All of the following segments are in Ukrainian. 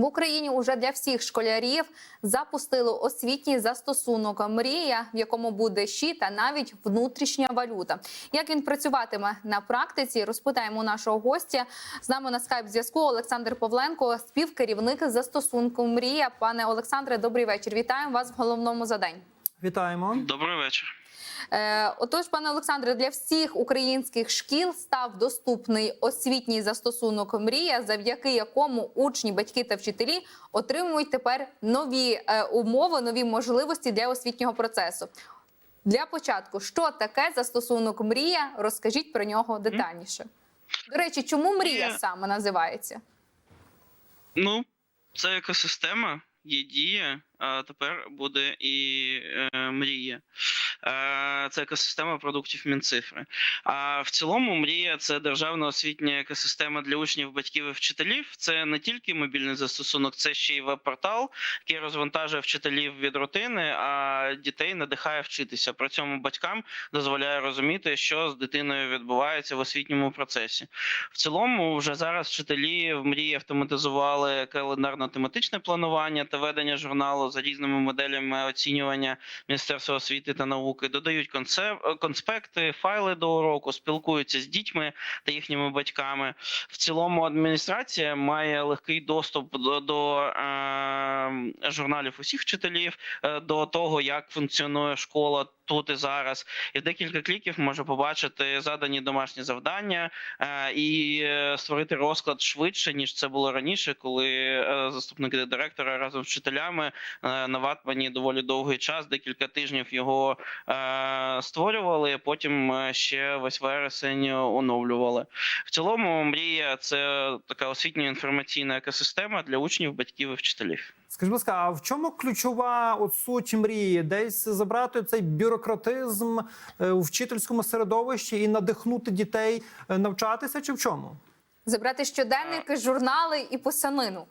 В Україні уже для всіх школярів запустили освітній застосунок Мрія, в якому буде щі та навіть внутрішня валюта. Як він працюватиме на практиці, розпитаємо нашого гостя. З нами на скайп зв'язку Олександр Павленко, співкерівник застосунку Мрія. Пане Олександре, добрий вечір. Вітаємо вас в головному за день. Вітаємо. Добрий вечір. Е, отож, пане Олександре, для всіх українських шкіл став доступний освітній застосунок Мрія, завдяки якому учні, батьки та вчителі отримують тепер нові е, умови, нові можливості для освітнього процесу. Для початку, що таке застосунок Мрія? Розкажіть про нього детальніше. До речі, чому мрія Мрія- саме називається? Ну, це екосистема, є дія, а тепер буде і е, мрія. Е, це екосистема продуктів Мінцифри. А в цілому, мрія це державна освітня екосистема для учнів, батьків і вчителів. Це не тільки мобільний застосунок, це ще й веб-портал, який розвантажує вчителів від рутини, а дітей надихає вчитися. При цьому батькам дозволяє розуміти, що з дитиною відбувається в освітньому процесі. В цілому, вже зараз вчителі в мрії автоматизували календарно-тематичне планування та ведення журналу за різними моделями оцінювання Міністерства освіти та науки. Додають концеп- конспекти, файли до уроку, спілкуються з дітьми та їхніми батьками. В цілому адміністрація має легкий доступ до, до е, журналів усіх вчителів, е, до того, як функціонує школа. Тут і зараз, і в декілька кліків може побачити задані домашні завдання е, і е, створити розклад швидше ніж це було раніше, коли е, заступники директора разом з вчителями на ватмані доволі довгий час, декілька тижнів його створювали. Потім ще весь вересень оновлювали. В цілому, мрія це така освітньо інформаційна екосистема для учнів, батьків і вчителів. Скажіть, будь ласка, а в чому ключова от суть мрії? Десь забрати цей бюрократизм е, у вчительському середовищі і надихнути дітей е, навчатися, чи в чому? Забрати щоденники, журнали і писанину.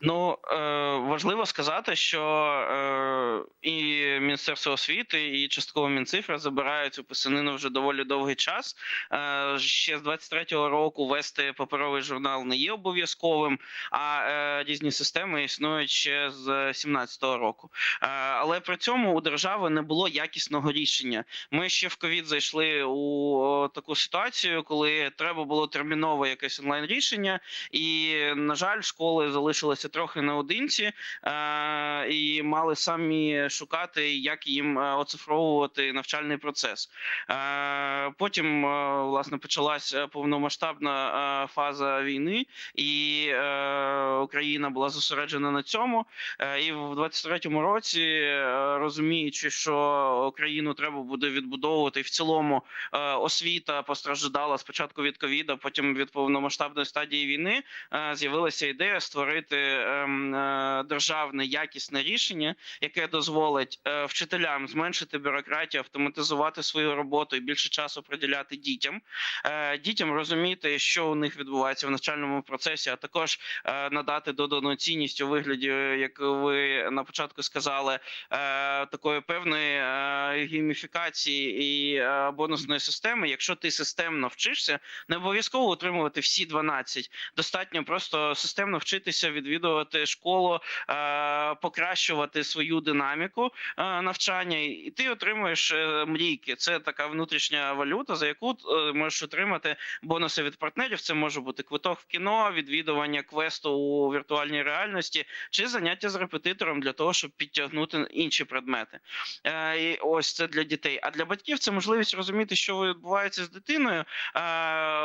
Ну е, важливо сказати, що е, і Міністерство освіти, і частково Мінцифра забирають цю писанину вже доволі довгий час. Е, ще з 23-го року вести паперовий журнал не є обов'язковим, а е, різні системи існують ще з 17-го року. Е, але при цьому у держави не було якісного рішення. Ми ще в ковід зайшли у таку ситуацію, коли треба було терміново якесь онлайн рішення, і на жаль, школи залишилися трохи наодинці е, і мали самі шукати, як їм е, оцифровувати навчальний процес. Е, потім власне почалася повномасштабна фаза війни, і Україна була зосереджена на цьому. І в 23-му році, розуміючи, що країну треба буде відбудовувати, в цілому освіта постраждала спочатку від ковіда, потім від повномасштабної стадії війни, з'явилася ідея створити державне якісне рішення, яке дозволить е, вчителям зменшити бюрократію, автоматизувати свою роботу і більше часу приділяти дітям, Е, дітям розуміти, що у них відбувається в навчальному процесі, а також е, надати додану цінність у вигляді, е, як ви на початку сказали, е, такої певної е, гейміфікації і е, бонусної системи. Якщо ти системно вчишся, не обов'язково отримувати всі 12. Достатньо просто системно вчитися, відвідувати школу, е, покращувати свою динаміку е, навчання, і ти отримуєш е, мрійки. Це така внутрішня валюта, за яку можеш отримати бонуси від партнерів. Це може бути квиток в кіно, відвідування квесту у віртуальній реальності чи заняття з репетитором для того, щоб підтягнути інші предмети. І ось це для дітей. А для батьків це можливість розуміти, що відбувається з дитиною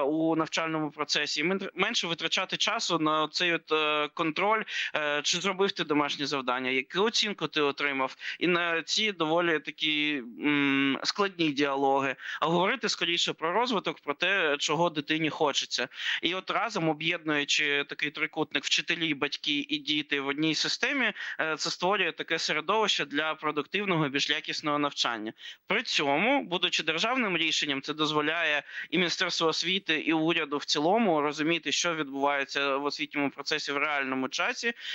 у навчальному процесі, і менше витрачати часу на цей от е, контроль, е, чи зробив ти домашнє завдання, яку оцінку ти отримав, і на ці доволі такі складні діалоги, а говорити скоріше про розвиток, про те, чого дитині хочеться. І от разом об'єднуючи такий трикутник вчителі, батьки і діти в одній системі, е, це створює таке середовище для продуктивного, більш якісного навчання. При цьому, будучи державним рішенням, це дозволяє і Міністерству освіти, і уряду в цілому розуміти, що відбувається в освітньому процесі в реальному часі,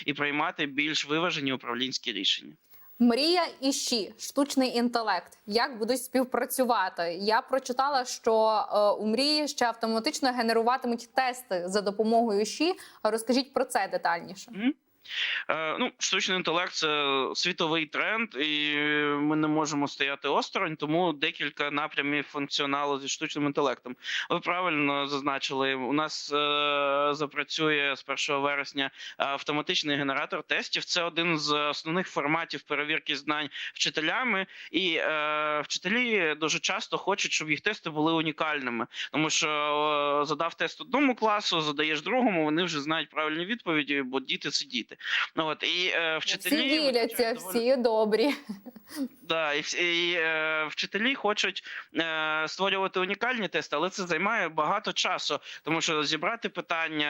і приймати більш виважені управлінські рішення. Мрія і ЩІ, штучний інтелект. Як будуть співпрацювати? Я прочитала, що е, у мрії ще автоматично генеруватимуть тести за допомогою ЩІ. Розкажіть про це детальніше. Е, Ну, штучний інтелект це світовий тренд, і ми не можемо стояти осторонь, тому декілька напрямів функціоналу зі штучним інтелектом. Ви правильно зазначили, у нас е, запрацює з 1 вересня автоматичний генератор тестів. Це один з основних форматів перевірки знань вчителями, і е, вчителі дуже часто хочуть, щоб їх тести були унікальними, тому що е, задав тест одному класу, задаєш другому, вони вже знають правильні відповіді, бо діти це діти. Ну от і е, вчителі Всі діляться, доволі- всі добрі. Да, і, і е, вчителі хочуть е, створювати унікальні тести, але це займає багато часу, тому що зібрати питання,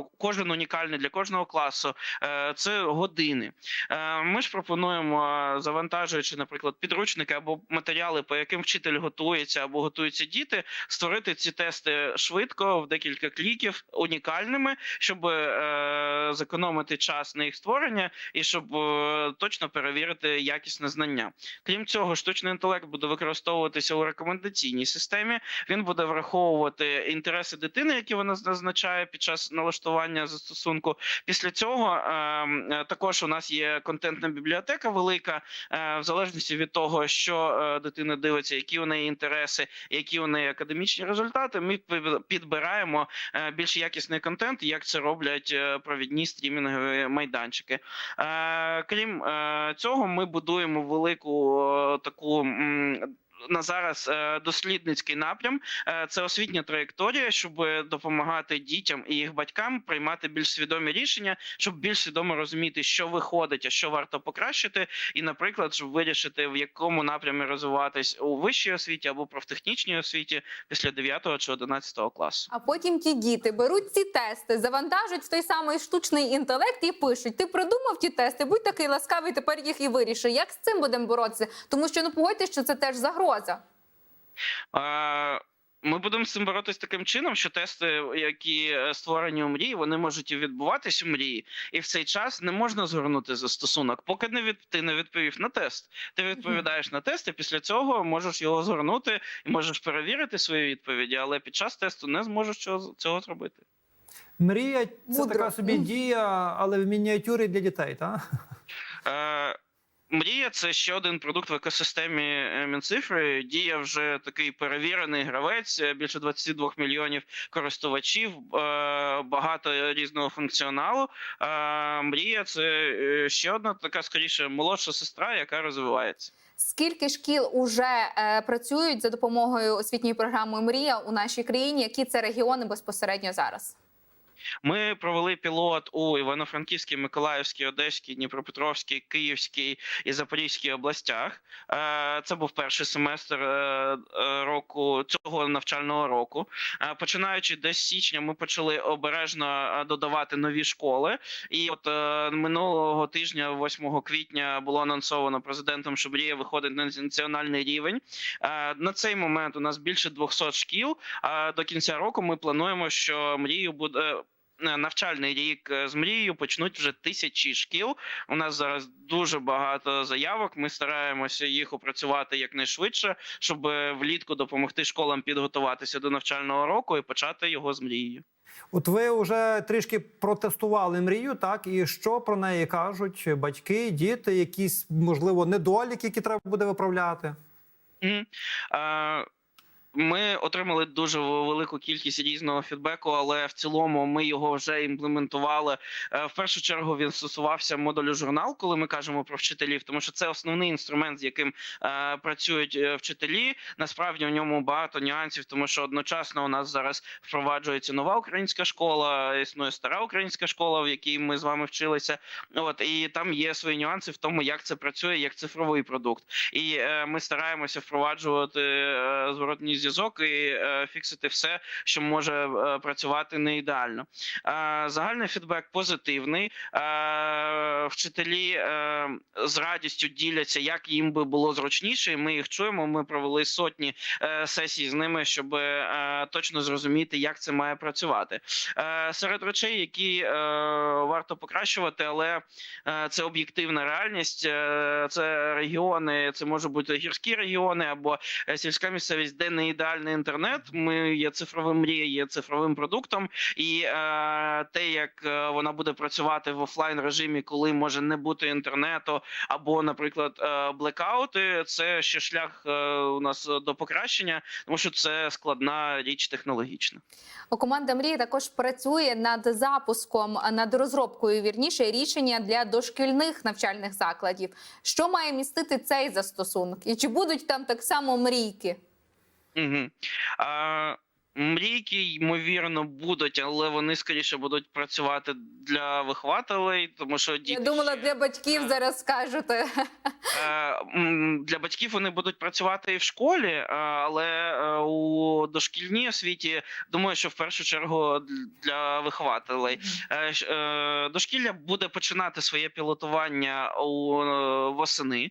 е, кожен унікальний для кожного класу, е, це години. Е, ми ж пропонуємо, завантажуючи, наприклад, підручники або матеріали, по яким вчитель готується або готуються діти, створити ці тести швидко в декілька кліків, унікальними, щоб е, зекономити час на їх створення і щоб е, точно перевірити якісне знання. Крім цього, штучний інтелект буде використовуватися у рекомендаційній системі. Він буде враховувати інтереси дитини, які вона зазначає під час налаштування застосунку. Після цього е, е, також у нас є контентна бібліотека велика, е, в залежності від того, що дитина дивиться, які у неї інтереси, які у неї академічні результати. Ми підбираємо більш якісний контент, як це роблять провідні стрімінгові майданчики. Е, Крім е, цього, ми будуємо велику е, таку. На зараз е, дослідницький напрям Е, це освітня траєкторія, щоб допомагати дітям і їх батькам приймати більш свідомі рішення, щоб більш свідомо розуміти, що виходить, а що варто покращити, і, наприклад, щоб вирішити в якому напрямі розвиватись у вищій освіті або профтехнічній освіті після 9 чи 11 класу. А потім ті діти беруть ці тести, завантажують той самий штучний інтелект і пишуть: Ти придумав ті тести, будь такий ласкавий, тепер їх і виріши. Як з цим будемо боротися? Тому що ну погодьтесь, що це теж загроза. Е, Ми будемо з цим боротися таким чином, що тести, які е, створені у мрії, вони можуть і відбуватись у мрії, і в цей час не можна згорнути застосунок, поки не від ти не відповів на тест. Ти відповідаєш на тест, і після цього можеш його згорнути і можеш перевірити свої відповіді, але під час тесту не зможеш цього, цього зробити. Мрія це Мудро. така собі дія, але в мініатюрі для дітей, так? Е, Мрія це ще один продукт в екосистемі е, Мінцифри. Дія вже такий перевірений гравець, е, більше 22 мільйонів користувачів, е, багато різного функціоналу. Мрія це ще одна така скоріше молодша сестра, яка розвивається. Скільки шкіл уже працюють за допомогою освітньої програми Мрія у нашій країні? Які це регіони безпосередньо зараз? Ми провели пілот у Івано-Франківській, Миколаївській, Одеській, Дніпропетровській, Київській і Запорізькій областях. Е, Це був перший семестр е, е, року цього навчального року. Починаючи десь з січня, ми почали обережно додавати нові школи. І от минулого тижня, 8 квітня, було анонсовано президентом, що мрія виходить на національний рівень. На цей момент у нас більше 200 шкіл. До кінця року ми плануємо, що мрію буде. Е, Навчальний рік е, з мрією почнуть вже тисячі шкіл. У нас зараз дуже багато заявок. Ми стараємося їх опрацювати якнайшвидше, щоб е, влітку допомогти школам підготуватися до навчального року і почати його з мрією. От ви вже трішки протестували мрію, так? І що про неї кажуть батьки, діти, якісь, можливо, недоліки, які треба буде виправляти? Мгм. Е, Ми отримали дуже велику кількість різного фідбеку, але в цілому ми його вже імплементували. Е, В першу чергу він стосувався модулю журнал, коли ми кажемо про вчителів, тому що це основний інструмент, з яким е, працюють е, вчителі. Насправді в ньому багато нюансів, тому що одночасно у нас зараз впроваджується нова українська школа, існує стара українська школа, в якій ми з вами вчилися. От і там є свої нюанси в тому, як це працює, як цифровий продукт. І ми стараємося впроваджувати зворотній зв'язок і е, фіксити все, що може е, працювати не ідеально. Е, Загальний фідбек позитивний. Вчителі з радістю діляться, як їм би було зручніше. Ми їх чуємо. Ми провели сотні сесій з ними, щоб точно зрозуміти, як це має працювати. Серед речей, які варто покращувати, але це об'єктивна реальність. Це регіони, це можуть бути гірські регіони або сільська місцевість, де не ідеальний інтернет. Ми є цифровим мрія, є цифровим продуктом, і е, те, як е, вона буде працювати в офлайн режимі, коли може не бути інтернету, або, наприклад, е, блекаути, це ще шлях е, у нас до покращення, тому що це складна річ технологічна. Команда мрії також працює над запуском, над розробкою вірніше рішення для дошкільних навчальних закладів. Що має містити цей застосунок? І чи будуть там так само мрійки? Угу. А, мрійки, ймовірно, будуть, але вони скоріше будуть працювати для вихователей, тому що Я думала, ще, для батьків зараз скажете. е, для батьків вони будуть працювати і в школі, е, але е, у дошкільній освіті думаю, що в першу чергу для вихователей. Дошкілля буде починати своє пілотування у восени,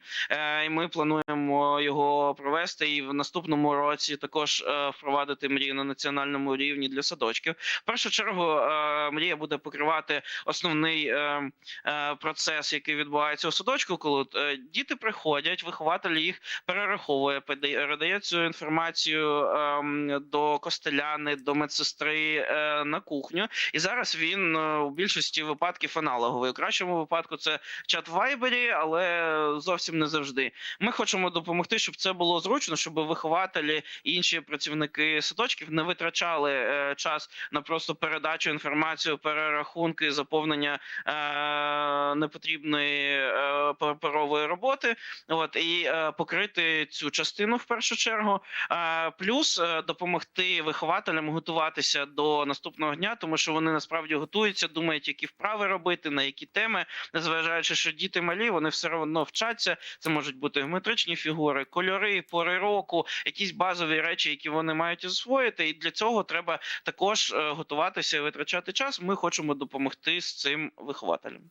і ми плануємо його провести і в наступному році також впровадити мрію на національному рівні для садочків. В першу чергу е, мрія буде покривати основний е, е, процес, який відбувається у садочку, коли діти приходять, вихователь їх перераховує, передає цю інформацію ем, до костеляни, до медсестри на кухню. І зараз він у більшості випадків аналоговий. У кращому випадку це чат в Вайбері, але зовсім не завжди. Ми хочемо допомогти, щоб це було зручно, щоб вихователі і інші працівники садочків не витрачали е, час на просто передачу інформації, перерахунки, заповнення е, непотрібної е, паперової роботи. От і е, покрити цю частину в першу чергу. Е, плюс е, допомогти вихователям готуватися до наступного дня, тому що вони насправді готуються, думають, які вправи робити, на які теми, незважаючи, що діти малі, вони все одно вчаться. Це можуть бути геометричні фігури, кольори, пори року, якісь базові речі, які вони мають освоїти. І для цього треба також е, готуватися і витрачати час. Ми хочемо допомогти з цим вихователям.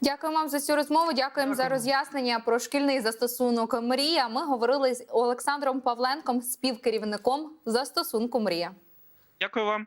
Дякую вам за цю розмову. Дякуємо за роз'яснення про шкільний застосунок Мрія. Ми говорили з Олександром Павленком, співкерівником застосунку Мрія. Дякую вам.